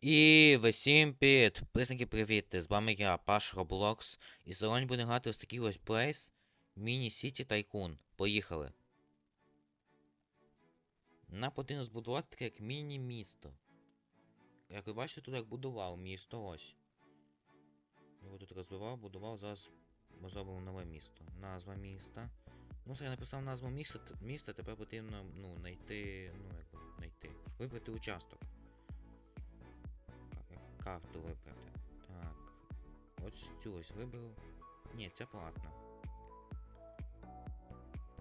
І всім привіт! Призники привіт! З вами я, Паш Роблокс. І сьогодні будемо грати ось такий ось плейс Міні Сіті Тайкун. Поїхали. Нам потрібно збудувати таке як міні-місто. Як ви бачите, тут як будував місто ось. Його тут розвивав, будував, зараз ми зробимо нове місто. Назва міста. Ну, я написав назву міста, міста, тепер потрібно, ну, знайти, ну, якби. знайти. Вибрати участок. Ка- Карту вибрати. Так. Ось цю ось виберу. Ні, це платно.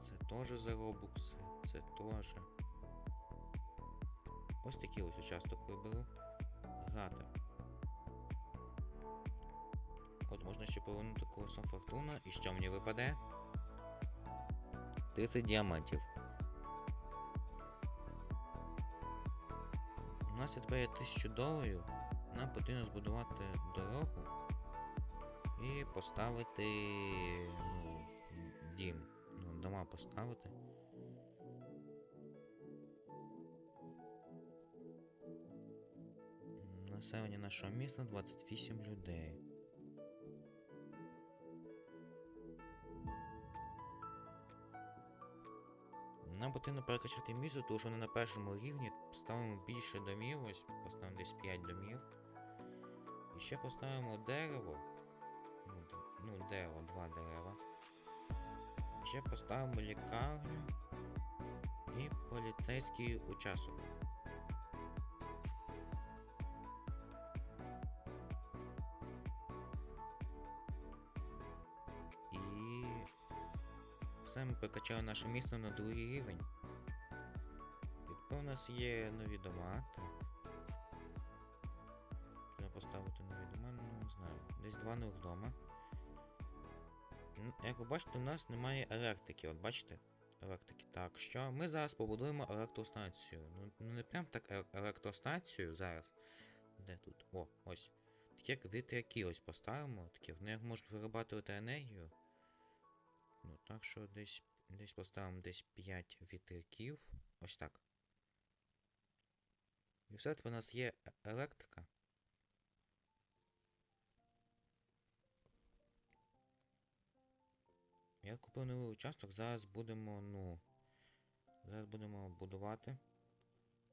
Це теж за робукси. Це теж. Ось такий ось участок виберу. Грати. От можна ще повернути колесом фортуна. І що мені випаде? 30 діамантів. У нас тепер є 1000 доларів. Нам потрібно збудувати дорогу і поставити ну, дім. Ну, дома поставити. Населення нашого міста 28 людей. Нам потрібно перекачати місто, тому що не на першому рівні ставимо більше домів, ось поставимо десь 5 домів. І ще поставимо дерево. Ну, ну дерево, два дерева. І ще поставимо лікарню і поліцейський участок. І все, ми прокачали наше місто на другий рівень. Тепер у нас є нові дома, так. Поставити нові дома, ну не знаю. Десь два нових дома. Як ви бачите, у нас немає електрики, от бачите? Електрики. Так, що ми зараз побудуємо електростанцію. Ну, ну не прям так е- електростанцію зараз. Де тут? О, ось. Такі як вітряки ось поставимо, такі, вони можуть вирабатувати енергію. Ну, так що десь, десь поставимо десь 5 вітряків. Ось так. І все, у нас є е- електрика. Я купив новий участок, зараз будемо, ну. Зараз будемо будувати.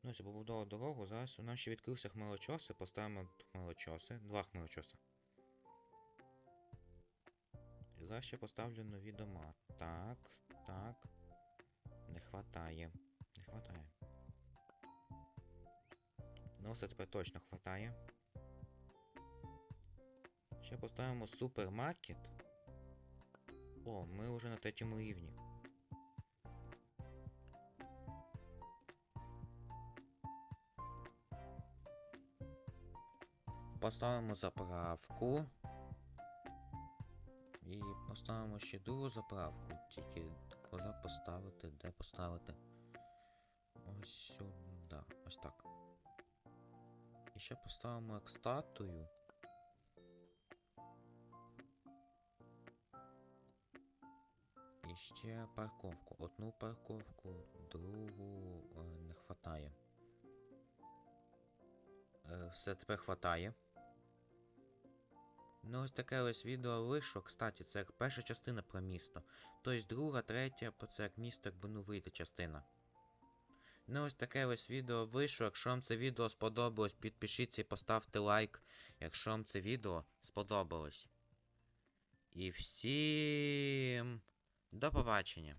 Ну, ось я побудував дорогу, зараз у нас ще відкрився хмарочоси, поставимо хмарочоси, два хмарочоси. І зараз ще поставлю нові дома. Так, так. Не хватає. Не хватає. Ну, все тепер точно хватає. Ще поставимо супермаркет. О, ми вже на третьому рівні. Поставимо заправку. І поставимо ще другу заправку. Тільки куди поставити, де поставити. Ось сюди. Ось так. І ще поставимо як ще парковку. Одну парковку, другу е, не хватає. Е, все тепер хватає. Ну, ось таке ось відео вийшло. Кстати, це як перша частина про місто. Тобто друга, третя, про це як місто, якби ну вийде частина. Ну, ось таке ось відео вийшло. Якщо вам це відео сподобалось, підпишіться і поставте лайк, якщо вам це відео сподобалось. І всім до побачення.